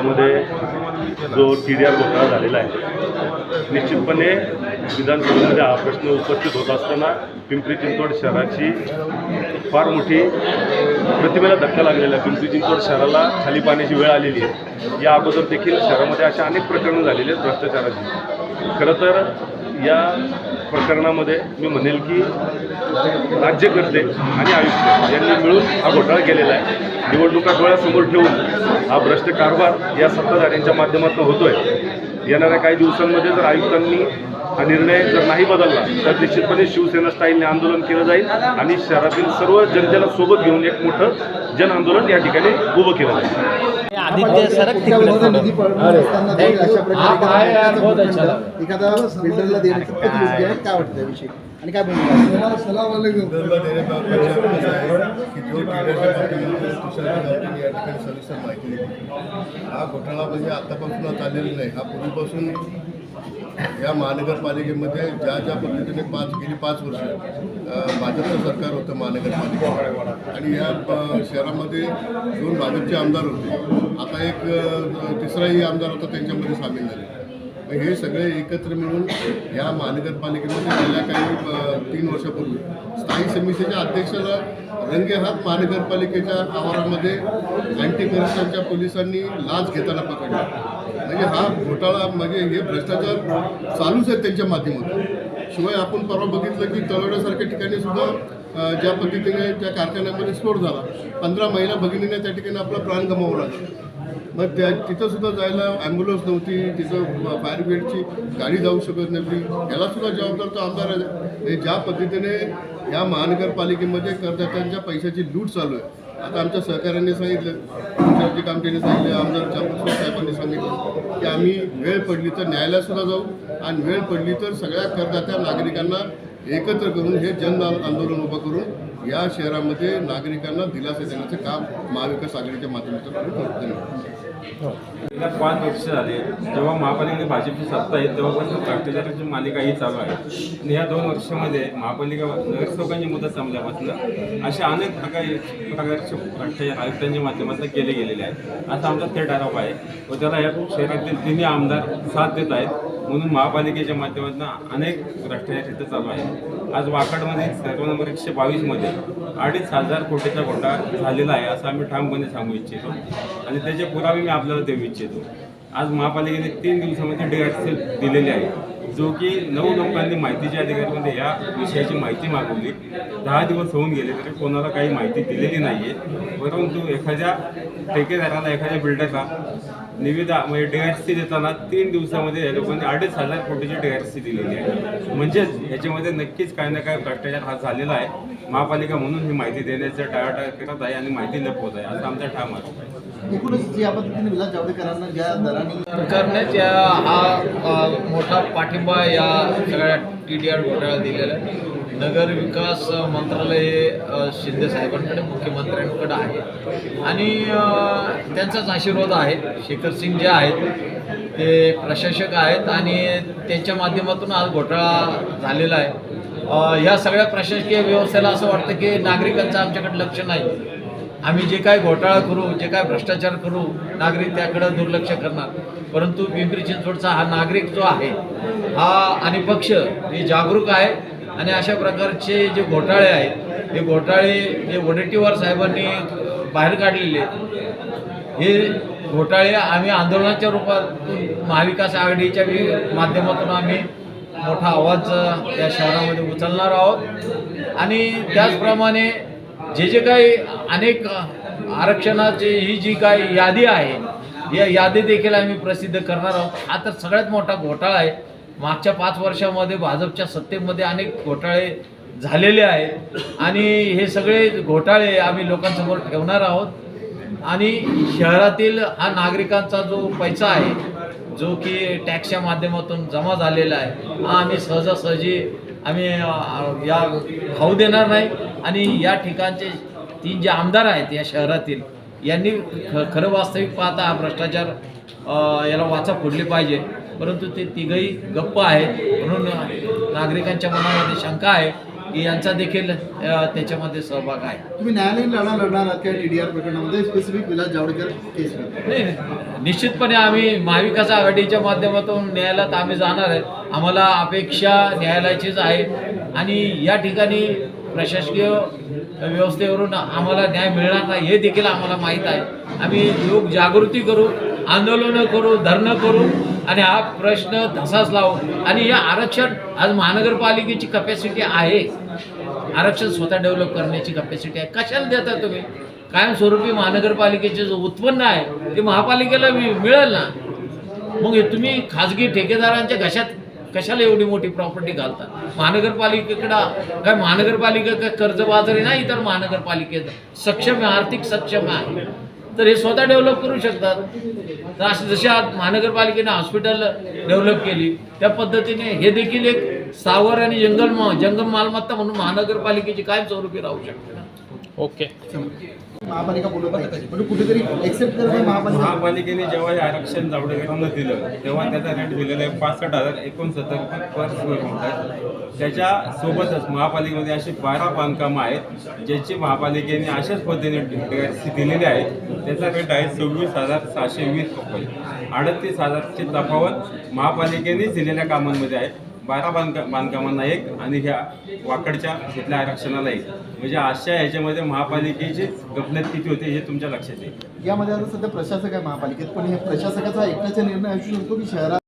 त्यामध्ये जो T D R घोटाळा झालेला आहे निश्चितपणे विधानसभेमध्ये हा प्रश्न उपस्थित होत असताना पिंपरी चिंचवड शहराची फार मोठी प्रतिमेला धक्का लागलेला आहे. पिंपरी चिंचवड शहराला खाली पाण्याची वेळ आलेली आहे. या अगोदर देखील शहरामध्ये अशा अनेक प्रकरणं झालेली आहेत भ्रष्टाचाराची. खरं तर या प्रकरणामध्ये मी म्हणेल की राज्यकर्ते आणि आयुक्त यांनी मिळून हा घोटाळा केलेला आहे. निवडणुका डोळ्यासमोर ठेवून हा भ्रष्ट कारभार या सत्ताधाऱ्यांच्या माध्यमातून होतोय. येणाऱ्या काही दिवसांमध्ये जर आयुक्तांनी हा निर्णय जर नाही बदलला तर निश्चितपणे शिवसेना स्टाईलने आंदोलन केलं जाईल आणि शहरातील सर्व जनतेला सोबत घेऊन एक मोठं जन आंदोलन या ठिकाणी उभं केलं जाईल. आदित्य सरक निधी हा. एखादा बिल्डरला देण्याचं पद्धत योग्य आहे? काय वाटतं त्याविषयी? आणि काय भूमिका सलाम हा घोटाळा म्हणजे आत्तापासून चाललेला नाही. हा पूर्वीपासून या महानगरपालिकेमध्ये ज्या ज्या पद्धतीने पाच गेली पाच वर्ष भाजपचं सरकार होतं महानगरपालिकेत आणि या शहरामध्ये दोन भाजपचे आमदार होते. आता एक तिसराही आमदार होता त्यांच्यामध्ये सामील झाले. मग हे सगळे एकत्र मिळून या महानगरपालिकेमध्ये गेल्या काही तीन वर्षापूर्वी. स्थायी समितीच्या अध्यक्षाला रंगेहात महानगरपालिकेच्या आवारामध्ये अँटी करप्शनच्या पोलिसांनी लाच घेताना पकडला. म्हणजे हा घोटाळा म्हणजे हे भ्रष्टाचार चालूच आहेत त्यांच्या माध्यमातून. शिवाय आपण परवा बघितलं की तळवड्यासारख्या ठिकाणी सुद्धा ज्या पद्धतीने त्या कारखान्यामध्ये स्फोट झाला. पंधरा महिला भगिनीने त्या ठिकाणी आपला प्राण गमावला. मग त्या तिथंसुद्धा जायला ॲम्ब्युलन्स नव्हती तिथं फायर ब्रिगेडची गाडी जाऊ शकत नव्हती. यालासुद्धा जबाबदार तो आमदार आहे. ज्या पद्धतीने या महानगरपालिकेमध्ये करदात्यांच्या पैशाची लूट चालू आहे. आता आमच्या सहकाऱ्यांनी सांगितलं तुषारजी कामटेने सांगितलं आमदार चापूर साहेबांनी सांगितलं की आम्ही वेळ पडली तर न्यायालयासुद्धा जाऊ. आणि वेळ पडली तर सगळ्या करदात्या नागरिकांना एकत्र करून हे जन आंदोलन उभं करून या शहरामध्ये नागरिकांना दिलासा देण्याचं काम महाविकास आघाडीच्या माध्यमातून गेल्या पाच वर्ष झाले जेव्हा महापालिकेने भाजपची सत्ता आहे तेव्हापासून भ्रष्टाचाराची मालिका ही चालू आहे. आणि या दोन वर्षामध्ये महापालिका नगरसेवकांची मुदत संपल्यापासून असे अनेक प्रकारे प्रकारचे भ्रष्टाचार आयुक्तांच्या माध्यमातून केले गेलेले आहेत. असा आमचा थेट आरोप आहे. व त्याला या शहरातील तिन्ही आमदार साथ देत आहेत. म्हणून महापालिकेच्या माध्यमातून अनेक राष्ट्रीय क्षेत्र चालू आहे. आज वाकडमध्ये सर्व नंबर एकशे बावीसमध्ये अडीच हजार कोटीचा घोटा झालेला आहे असं आम्ही ठामपणे सांगू इच्छितो. आणि त्याचे पुरावे मी आपल्याला देऊ इच्छितो. आज महापालिकेने तीन दिवसामध्ये डी दिलेली आहे. जो की नऊ लोकांनी माहितीच्या अधिकारामध्ये या विषयाची माहिती मागवली. दहा दिवस होऊन गेले तरी कोणाला काही माहिती दिलेली नाही आहे परंतु एखाद्या ठेकेदाराला एखाद्या बिल्डरला निविदा म्हणजे डी आर सी देताना तीन दिवसामध्ये या लोकांनी अडीच हजार कोटीची डी आर सी दिलेली आहे. म्हणजेच याच्यामध्ये नक्कीच काही ना काही भ्रष्टाचार हा झालेला आहे. महापालिका म्हणून ही माहिती देण्याचं टाळाटाळ करत आहे आणि माहिती लपवत आहे. असा आमचा ठाम आहे. एकूणच या पद्धतीने विलास जावडेकरांना ज्या दराने सरकारनेच या हा मोठा पाठिंबा या सगळ्या टी डी आर घोटाळा दिलेला आहे नगर विकास मंत्रालय शिंदे साहेबांकडे मुख्यमंत्र्यांकडे आहे. आणि त्यांचाच आशीर्वाद आहे. शेखर सिंग जे आहेत ते प्रशासक आहेत आणि त्यांच्या माध्यमातून आज घोटाळा झालेला आहे. ह्या या सगळ्या प्रशासकीय व्यवस्थेला असं वाटतं की नागरिकांचं आमच्याकडे लक्ष नाही. आम्ही जे काय घोटाळा करू जे काय भ्रष्टाचार करू नागरिक त्याकडे दुर्लक्ष करणार. परंतु पिंपरी चिंचवडचा हा नागरिक जो आहे हा आणि पक्ष हे जागरूक आहे आणि अशा प्रकारचे जे घोटाळे आहेत हे घोटाळे जे वडेट्टीवार साहेबांनी बाहेर काढलेले आहेत हे घोटाळे आम्ही आंदोलनाच्या रूपातून महाविकास आघाडीच्या माध्यमातून आम्ही मोठा आवाज या शहरामध्ये उचलणार आहोत. आणि त्याचप्रमाणे जे जे काही अनेक आरक्षणाची ही जी काही यादी आहे या यादी देखील आम्ही प्रसिद्ध करणार आहोत. हा तर सगळ्यात मोठा घोटाळा आहे. मागच्या पाच वर्षामध्ये भाजपच्या सत्तेमध्ये अनेक घोटाळे झालेले आहेत. आणि हे सगळे घोटाळे आम्ही लोकांसमोर ठेवणार आहोत. आणि शहरातील हा नागरिकांचा जो पैसा आहे जो की टॅक्सच्या माध्यमातून जमा झालेला आहे हा आम्ही सहजासहजी आम्ही या खाऊ देणार नाही. आणि या ठिकाणचे तीन जे आमदार आहेत या शहरातील यांनी ख खरं वास्तविक पाहता हा भ्रष्टाचार याला वाचा फोडली पाहिजे. परंतु ते तिघही गप्प आहेत. म्हणून नागरिकांच्या मनामध्ये शंका आहे की यांचा देखील त्याच्यामध्ये सहभाग आहे. तुम्ही न्यायालयीन लढा लढणार आहात का टी डी आर प्रकरणामध्ये? स्पेसिफिक विलास जावडेकर नाही नाही. निश्चितपणे आम्ही महाविकास आघाडीच्या माध्यमातून न्यायालयात आम्ही जाणार आहे. आम्हाला अपेक्षा न्यायालयाचीच आहे. आणि या ठिकाणी प्रशासकीय व्यवस्थेवरून आम्हाला न्याय मिळणार नाही हे देखील आम्हाला माहीत आहे. आम्ही लोक जागृती करू आंदोलनं करू धरणं करू आणि हा प्रश्न तसाच लावू. आणि हे आरक्षण आज महानगरपालिकेची कपॅसिटी आहे. आरक्षण स्वतः डेव्हलप करण्याची कपॅसिटी आहे. कशाला देता तुम्ही? कायमस्वरूपी महानगरपालिकेचे जो उत्पन्न आहे ते महापालिकेला मिळेल ना? मग हे तुम्ही खाजगी ठेकेदारांच्या घशात कशाला एवढी मोठी प्रॉपर्टी घालतात? महानगरपालिकेकडं काय महानगरपालिका काय कर्जबाजारी नाही तर महानगरपालिकेत सक्षम आहे आर्थिक सक्षम आहे. तर हे स्वतः डेव्हलप करू शकतात. तर आज महानगरपालिकेने हॉस्पिटल डेव्हलप केली त्या पद्धतीने हे देखील एक स्थावर आणि जंगल जंगल मालमत्ता म्हणून महानगरपालिकेची कायमस्वरूपी राहू शकते ओके. महापालिका बोलत नाही पण कुठेतरी एक्सेप्ट करत महापालिका. महापालिकेने जेव्हा हे आरक्षण जावडेकरांना दिलं तेव्हा त्याचा रेट दिलेला आहे पासष्ट हजार एकोणसत्तर पर स्क्वेअर फूट त्याच्या सोबतच महापालिकेमध्ये अशी बारा बांधकामं आहेत ज्याची महापालिकेने अशाच पद्धतीने दिलेली आहेत. त्याचा रेट आहे सव्वीस हजार सहाशे वीस रुपये. अडतीस हजारची तफावत महापालिकेनेच दिलेल्या कामांमध्ये आहे. बारा बांधका बांधकामांना एक आणि ह्या वाकडच्या इथल्या आरक्षणाला एक. म्हणजे अशा ह्याच्यामध्ये महापालिकेची गफलत किती होते हे तुमच्या लक्षात येईल. यामध्ये आता सध्या प्रशासक आहे महापालिकेत पण हे प्रशासकाचा एकट्याचा निर्णय असू शकतो की शहरात